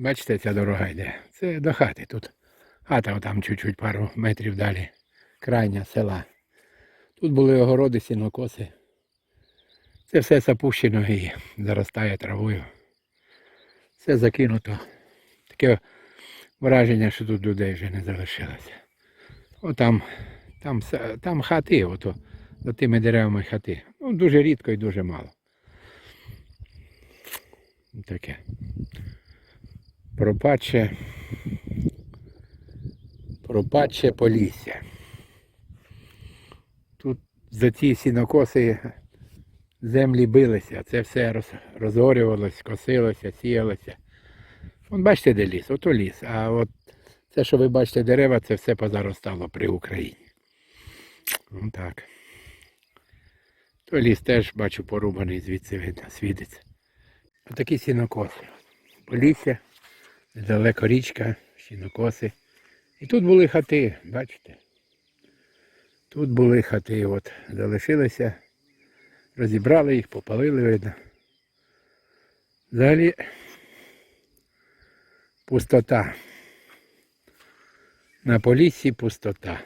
Бачите, ця дорога йде. Це до хати тут. Хата отам чуть-чуть пару метрів далі. Крайня села. Тут були огороди, сінокоси. Це все запущено і заростає травою. Все закинуто. Таке враження, що тут людей вже не залишилося. Отам, там, там хати, ото, за тими деревами хати. Ну, дуже рідко і дуже мало. Таке. Пропадше. Пропадше полісся. Тут за ці сінокоси землі билися, це все роз, розгорювалось, косилося, сіялося. Вон бачите, де ліс, ото ліс. А от це, що ви бачите, дерева, це все позаростало при Україні. Ну так. Той ліс теж бачу порубаний, звідси видно, світиться. Отакі сінокоси. Полісся, недалеко річка, сінокоси. І тут були хати, бачите? Тут були хати, от залишилися, розібрали їх, попалили, видно. Взагалі пустота. На полісі пустота.